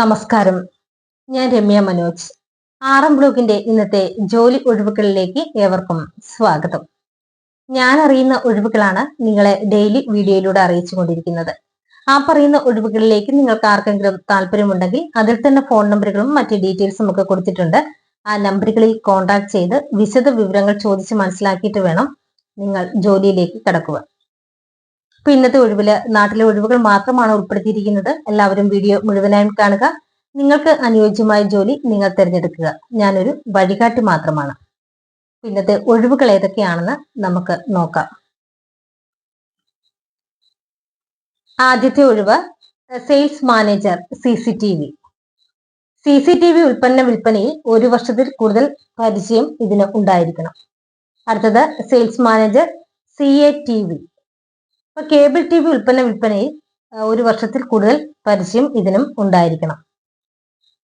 നമസ്കാരം. ഞാൻ രമ്യ മനോജ്. ആറം ബ്ലോക്കിന്റെ ഇന്നത്തെ ജോലി ഒഴിവുകളിലേക്ക് ഏവർക്കും സ്വാഗതം. ഞാൻ അറിയുന്ന ഒഴിവുകളാണ് നിങ്ങളെ ഡെയിലി വീഡിയോയിലൂടെ അറിയിച്ചു കൊണ്ടിരിക്കുന്നത്. ആ പറയുന്ന ഒഴിവുകളിലേക്ക് നിങ്ങൾക്ക് ആർക്കെങ്കിലും താല്പര്യമുണ്ടെങ്കിൽ അതിൽ തന്നെ ഫോൺ നമ്പറുകളും മറ്റ് ഡീറ്റെയിൽസും ഒക്കെ കൊടുത്തിട്ടുണ്ട്. ആ നമ്പറുകളിൽ കോൺടാക്ട് ചെയ്ത് വിശദ വിവരങ്ങൾ ചോദിച്ച് മനസ്സിലാക്കിയിട്ട് വേണം നിങ്ങൾ ജോലിയിലേക്ക് കടക്കുക. ഇപ്പൊ ഇന്നത്തെ ഒഴിവിൽ നാട്ടിലെ ഒഴിവുകൾ മാത്രമാണ് ഉൾപ്പെടുത്തിയിരിക്കുന്നത്. എല്ലാവരും വീഡിയോ മുഴുവനായും കാണുക. നിങ്ങൾക്ക് അനുയോജ്യമായ ജോലി നിങ്ങൾ തിരഞ്ഞെടുക്കുക. ഞാനൊരു വഴികാട്ടി മാത്രമാണ്. ഇന്നത്തെ ഒഴിവുകൾ ഏതൊക്കെയാണെന്ന് നമുക്ക് നോക്കാം. ആദ്യത്തെ ഒഴിവ് sales manager C C T V. C C T V ഉൽപ്പന്ന വിൽപ്പനയിൽ ഒരു വർഷത്തിൽ കൂടുതൽ പരിചയം ഇതിന് ഉണ്ടായിരിക്കണം. അടുത്തത് sales manager C A T V. ഇപ്പൊ കേബിൾ ടി വി ഉൽപ്പന്ന വിൽപ്പനയിൽ ഒരു വർഷത്തിൽ കൂടുതൽ പരിചയം ഇതിനും ഉണ്ടായിരിക്കണം.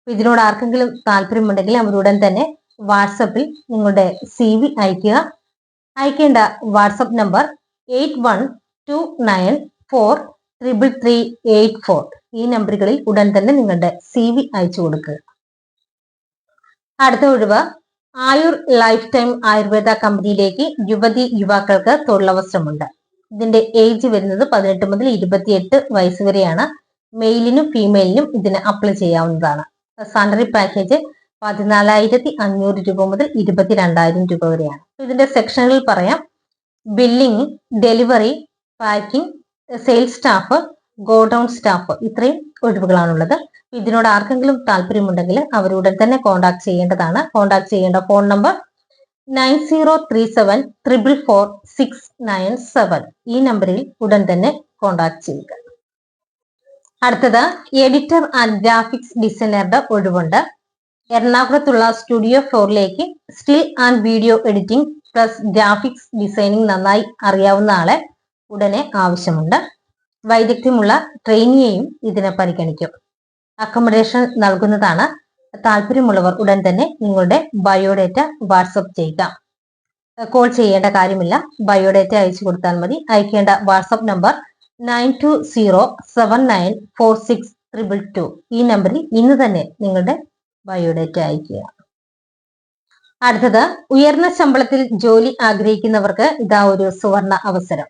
ഇതിനോട് ആർക്കെങ്കിലും താല്പര്യമുണ്ടെങ്കിൽ അവരുടൻ തന്നെ വാട്സപ്പിൽ നിങ്ങളുടെ സി വി അയക്കുക അയക്കേണ്ട WhatsApp number eight one two nine four triple three eight four ഈ നമ്പറുകളിൽ ഉടൻ തന്നെ നിങ്ങളുടെ സി വി അയച്ചു കൊടുക്കുക. അടുത്ത ഒഴിവ് ആയുർ ലൈഫ് ടൈം ആയുർവേദ കമ്പനിയിലേക്ക് യുവതി യുവാക്കൾക്ക് തൊഴിലവസരമുണ്ട്. ഇതിന്റെ ഏജ് വരുന്നത് പതിനെട്ട് മുതൽ ഇരുപത്തിയെട്ട് വയസ്സ് വരെയാണ്. മെയിലിനും ഫീമെയിലിനും ഇതിന് അപ്ലൈ ചെയ്യാവുന്നതാണ്. സാലറി പാക്കേജ് പതിനാലായിരത്തി അഞ്ഞൂറ് രൂപ മുതൽ ഇരുപത്തിരണ്ടായിരം രൂപ വരെയാണ്. ഇതിന്റെ സെക്ഷനുകൾ പറയാം. Billing delivery packing sales staff godown staff ഇത്രയും ഒഴിവുകളാണുള്ളത്. ഇതിനോട് ആർക്കെങ്കിലും താല്പര്യമുണ്ടെങ്കിൽ അവരുടൻ തന്നെ കോൺടാക്ട് ചെയ്യേണ്ടതാണ്. കോൺടാക്ട് ചെയ്യേണ്ട phone number nine zero three seven triple four six nine seven. ഈ നമ്പറിൽ ഉടൻ തന്നെ കോൺടാക്ട് ചെയ്യുക. അടുത്തത് എഡിറ്റർ ആൻഡ് ഗ്രാഫിക്സ് ഡിസൈനറുടെ ഒഴിവുണ്ട്. എറണാകുളത്തുള്ള studio ഫ്ലോറിലേക്ക് still and video editing plus graphics designing നന്നായി അറിയാവുന്ന ആളെ ഉടനെ ആവശ്യമുണ്ട്. വൈദഗ്ധ്യമുള്ള ട്രെയിനിയെയും ഇതിനെ പരിഗണിക്കും. അക്കോമഡേഷൻ നൽകുന്നതാണ് താല്പര്യമുള്ളവർ ഉടൻ തന്നെ നിങ്ങളുടെ ബയോഡേറ്റ വാട്സപ്പ് ചെയ്യുക. കോൾ ചെയ്യേണ്ട കാര്യമില്ല. ബയോഡേറ്റ അയച്ചു കൊടുത്താൽ മതി. അയക്കേണ്ട WhatsApp number nine two zero seven nine four six triple two. ഈ നമ്പറിൽ ഇന്ന് തന്നെ നിങ്ങളുടെ ബയോഡേറ്റ അയക്കുക. അടുത്തത് ഉയർന്ന ശമ്പളത്തിൽ ജോലി ആഗ്രഹിക്കുന്നവർക്ക് ഇതാ ഒരു സുവർണ അവസരം.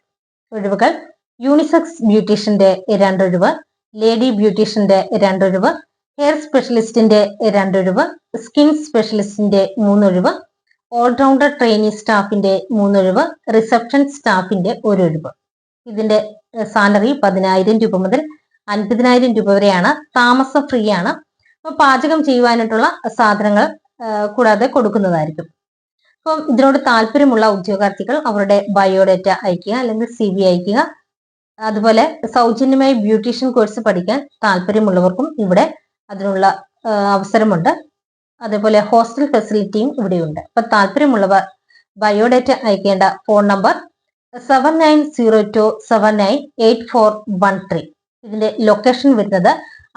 ഒഴിവുകൾ. യൂണിസെക്സ് ബ്യൂട്ടീഷ്യന്റെ രണ്ടൊഴിവ് ലേഡി ബ്യൂട്ടീഷ്യന്റെ രണ്ടൊഴിവ് ഹെയർ സ്പെഷ്യലിസ്റ്റിന്റെ രണ്ടൊഴിവ് സ്കിൻ സ്പെഷ്യലിസ്റ്റിന്റെ മൂന്നൊഴിവ് ഓൾറൗണ്ടർ ട്രെയിനിങ് സ്റ്റാഫിന്റെ മൂന്നൊഴിവ് റിസപ്ഷൻ സ്റ്റാഫിന്റെ ഒരൊഴിവ്. ഇതിന്റെ സാലറി പതിനായിരം രൂപ മുതൽ അൻപതിനായിരം രൂപ വരെയാണ്. താമസം ഫ്രീ ആണ് അപ്പൊ പാചകം ചെയ്യുവാനായിട്ടുള്ള സാധനങ്ങൾ കൂടാതെ കൊടുക്കുന്നതായിരിക്കും. അപ്പം ഇതിനോട് താല്പര്യമുള്ള ഉദ്യോഗാർത്ഥികൾ അവരുടെ ബയോഡേറ്റ അയക്കുക അല്ലെങ്കിൽ സി വി അയക്കുക അതുപോലെ സൗജന്യമായി ബ്യൂട്ടീഷ്യൻ കോഴ്സ് പഠിക്കാൻ താല്പര്യമുള്ളവർക്കും ഇവിടെ അതിനുള്ള അവസരമുണ്ട്. അതേപോലെ ഹോസ്റ്റൽ ഫെസിലിറ്റിയും ഇവിടെയുണ്ട്. അപ്പൊ താല്പര്യമുള്ളവർ ബയോഡേറ്റ അയക്കേണ്ട phone number seven nine zero two seven nine eight four one three. ഇതിന്റെ ലൊക്കേഷൻ വരുന്നത്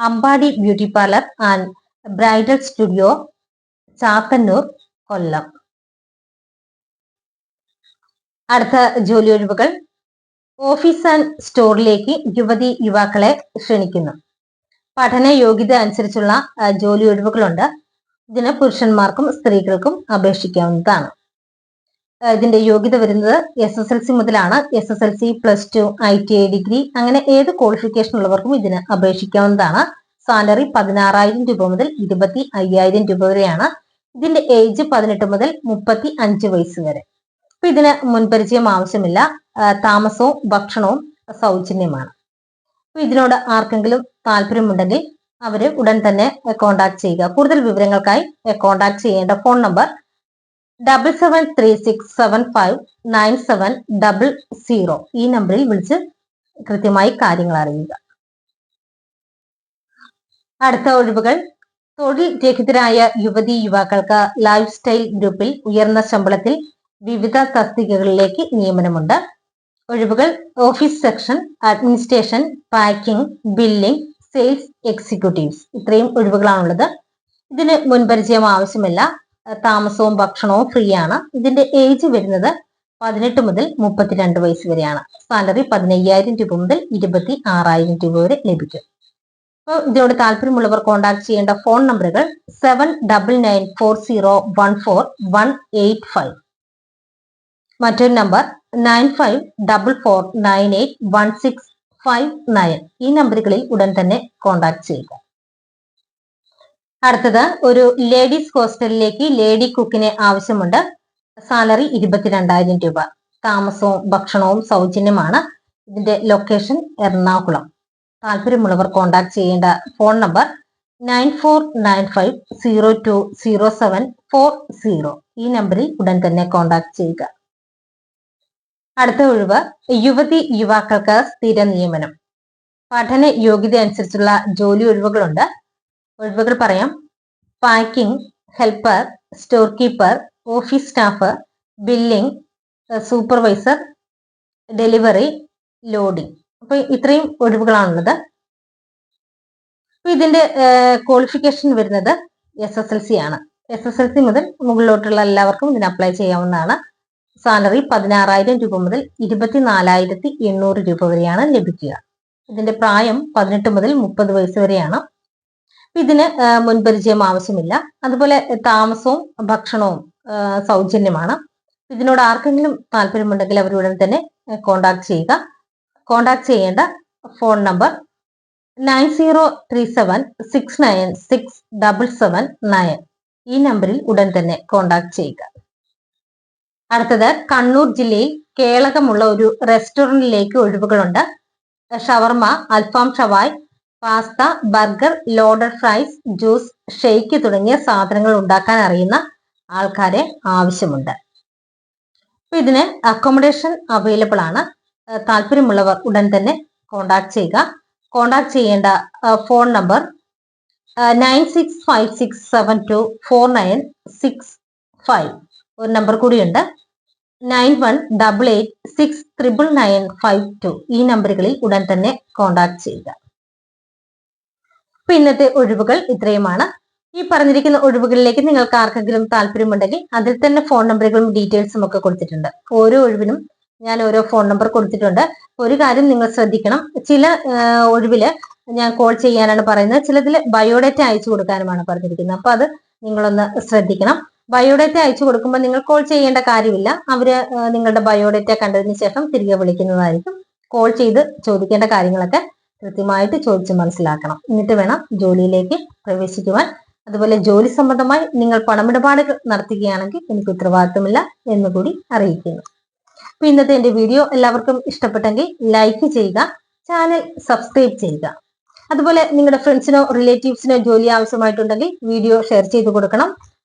Ambadi beauty parlour and bridal studio Chakkannur Kollam. അടുത്ത ജോലി ഒഴിവുകൾ ഓഫീസ് ആൻഡ് സ്റ്റോറിലേക്ക് യുവതി യുവാക്കളെ ക്ഷണിക്കുന്നു. പഠന യോഗ്യത അനുസരിച്ചുള്ള ജോലി ഒഴിവുകളുണ്ട്. ഇതിന് പുരുഷന്മാർക്കും സ്ത്രീകൾക്കും അപേക്ഷിക്കാവുന്നതാണ്. ഇതിന്റെ യോഗ്യത വരുന്നത് എസ് എസ് എൽ സി മുതലാണ്. S S L C plus two I T I degree അങ്ങനെ ഏത് ക്വാളിഫിക്കേഷൻ ഉള്ളവർക്കും ഇതിന് അപേക്ഷിക്കാവുന്നതാണ്. സാലറി പതിനാറായിരം രൂപ മുതൽ ഇരുപത്തി അയ്യായിരം രൂപ വരെയാണ്. ഇതിന്റെ ഏജ് പതിനെട്ട് മുതൽ മുപ്പത്തി അഞ്ച് വയസ്സ് വരെ. അപ്പൊ ഇതിന് മുൻപരിചയം ആവശ്യമില്ല. താമസവും ഭക്ഷണവും സൗജന്യമാണ്. ഇതിനോട് ആർക്കെങ്കിലും താല്പര്യമുണ്ടെങ്കിൽ അവരെ ഉടൻ തന്നെ കോൺടാക്ട് ചെയ്യുക. കൂടുതൽ വിവരങ്ങൾക്കായി കോൺടാക്ട് ചെയ്യേണ്ട phone number double seven three six seven five nine seven double zero ഈ നമ്പറിൽ വിളിച്ച് കൃത്യമായി കാര്യങ്ങൾ അറിയുക. അടുത്ത ഒഴിവുകൾ. തൊഴിൽ രഹിതരായ യുവതി യുവാക്കൾക്ക് ലൈഫ് സ്റ്റൈൽ ഗ്രൂപ്പിൽ ഉയർന്ന ശമ്പളത്തിൽ വിവിധ തസ്തികകളിലേക്ക് നിയമനമുണ്ട്. ഒഴിവുകൾ office section administration packing billing sales executives ഇത്രയും ഒഴിവുകളാണുള്ളത്. ഇതിന് മുൻപരിചയം ആവശ്യമില്ല. താമസവും ഭക്ഷണവും ഫ്രീ ആണ്. ഇതിന്റെ ഏജ് വരുന്നത് പതിനെട്ട് മുതൽ മുപ്പത്തിരണ്ട് വയസ്സ് വരെയാണ്. സാലറി പതിനയ്യായിരം രൂപ മുതൽ ഇരുപത്തി ആറായിരം രൂപ വരെ ലഭിക്കും. അപ്പോൾ ഇതിനോട് താല്പര്യമുള്ളവർ കോൺടാക്ട് ചെയ്യേണ്ട ഫോൺ നമ്പറുകൾ seven double nine four zero one four one eight five മറ്റൊരു number nine five double four nine eight one six five nine ഈ നമ്പറുകളിൽ ഉടൻ തന്നെ കോൺടാക്ട് ചെയ്യുക. അടുത്തത് ഒരു ലേഡീസ് ഹോസ്റ്റലിലേക്ക് ലേഡി കുക്കിനെ ആവശ്യമുണ്ട്. സാലറി ഇരുപത്തിരണ്ടായിരം രൂപ. താമസവും ഭക്ഷണവും സൗജന്യമാണ്. ഇതിന്റെ ലൊക്കേഷൻ എറണാകുളം. താല്പര്യമുള്ളവർ കോൺടാക്ട് ചെയ്യേണ്ട phone number nine four nine five zero two zero seven four zero ഈ നമ്പറിൽ ഉടൻ തന്നെ കോൺടാക്ട് ചെയ്യുക. അടുത്ത ഒഴിവ് യുവതി യുവാക്കൾക്ക് സ്ഥിര നിയമനം. പഠന യോഗ്യത അനുസരിച്ചുള്ള ജോലി ഒഴിവുകളുണ്ട്. ഒഴിവുകൾ പറയാം. Packing helper store keeper office staff billing supervisor delivery loading. അപ്പൊ ഇത്രയും ഒഴിവുകളാണുള്ളത്. അപ്പൊ ഇതിന്റെ ക്വാളിഫിക്കേഷൻ വരുന്നത് എസ് എസ് എൽ സി ആണ്. എസ് എസ് എൽ സി മുതൽ മുകളിലോട്ടുള്ള എല്ലാവർക്കും ഇതിന് അപ്ലൈ ചെയ്യാവുന്നതാണ്. സാലറി പതിനാറായിരം രൂപ മുതൽ ഇരുപത്തിനാലായിരത്തി എണ്ണൂറ് രൂപ വരെയാണ് ലഭിക്കുക. ഇതിന്റെ പ്രായം പതിനെട്ട് മുതൽ മുപ്പത് വയസ്സ് വരെയാണ്. ഇതിന് മുൻപരിചയം ആവശ്യമില്ല. അതുപോലെ താമസവും ഭക്ഷണവും സൗജന്യമാണ്. ഇതിനോട് ആർക്കെങ്കിലും താല്പര്യമുണ്ടെങ്കിൽ അവരുടൻ തന്നെ കോണ്ടാക്ട് ചെയ്യുക. കോണ്ടാക്ട് ചെയ്യേണ്ട phone number nine zero three seven six nine six double seven nine. ഈ നമ്പറിൽ ഉടൻ തന്നെ കോണ്ടാക്ട് ചെയ്യുക. അടുത്തത് കണ്ണൂർ ജില്ലയിൽ കേളകമുള്ള ഒരു റെസ്റ്റോറന്റിലേക്ക് ഒഴിവുകളുണ്ട്. ഷവർമ അൽഫാം shawaya pasta burger loaded fries juice shake തുടങ്ങിയ സാധനങ്ങൾ ഉണ്ടാക്കാൻ അറിയുന്ന ആൾക്കാരെ ആവശ്യമുണ്ട്. ഇതിന് അക്കോമഡേഷൻ അവൈലബിൾ ആണ്. താല്പര്യമുള്ളവർ ഉടൻ തന്നെ കോണ്ടാക്ട് ചെയ്യുക. കോണ്ടാക്ട് ചെയ്യേണ്ട phone number nine six five six seven two four nine six five ഒരു നമ്പർ കൂടിയുണ്ട്. Nine one double eight six triple nine five two ഈ നമ്പറുകളിൽ ഉടൻ തന്നെ കോണ്ടാക്ട് ചെയ്യുക. അപ്പൊ ഇന്നത്തെ ഒഴിവുകൾ ഇത്രയുമാണ്. ഈ പറഞ്ഞിരിക്കുന്ന ഒഴിവുകളിലേക്ക് നിങ്ങൾക്ക് ആർക്കെങ്കിലും താല്പര്യമുണ്ടെങ്കിൽ അതിൽ തന്നെ ഫോൺ നമ്പറുകളും ഡീറ്റെയിൽസും ഒക്കെ കൊടുത്തിട്ടുണ്ട്. ഓരോ ഒഴിവിനും ഞാൻ ഓരോ ഫോൺ നമ്പർ കൊടുത്തിട്ടുണ്ട്. ഒരു കാര്യം നിങ്ങൾ ശ്രദ്ധിക്കണം. ചില ഒഴിവിൽ ഞാൻ കോൾ ചെയ്യാനാണ് പറയുന്നത്. ചിലതിൽ ബയോഡേറ്റ അയച്ചു കൊടുക്കാനുമാണ് പറഞ്ഞിരിക്കുന്നത്. അപ്പൊ അത് നിങ്ങളൊന്ന് ശ്രദ്ധിക്കണം. ബയോഡേറ്റ അയച്ചു കൊടുക്കുമ്പോൾ നിങ്ങൾ കോൾ ചെയ്യേണ്ട കാര്യമില്ല. അവർ നിങ്ങളുടെ ബയോഡേറ്റ കണ്ടതിന് ശേഷം തിരികെ വിളിക്കുന്നതായിരിക്കും. കോൾ ചെയ്ത് ചോദിക്കേണ്ട കാര്യങ്ങളൊക്കെ കൃത്യമായിട്ട് ചോദിച്ച് മനസ്സിലാക്കണം. എന്നിട്ട് വേണം ജോലിയിലേക്ക് പ്രവേശിക്കുവാൻ. അതുപോലെ ജോലി സംബന്ധമായി നിങ്ങൾ പണമിടപാടുകൾ നടത്തുകയാണെങ്കിൽ എനിക്ക് ഉത്തരവാദിത്തമില്ല എന്നുകൂടി അറിയിക്കുന്നു. അപ്പൊ ഇന്നത്തെ എന്റെ വീഡിയോ എല്ലാവർക്കും ഇഷ്ടപ്പെട്ടെങ്കിൽ ലൈക്ക് ചെയ്യുക ചാനൽ സബ്സ്ക്രൈബ് ചെയ്യുക. അതുപോലെ നിങ്ങളുടെ ഫ്രണ്ട്സിനോ റിലേറ്റീവ്സിനോ ജോലി ആവശ്യമായിട്ടുണ്ടെങ്കിൽ വീഡിയോ ഷെയർ ചെയ്ത് കൊടുക്കണം.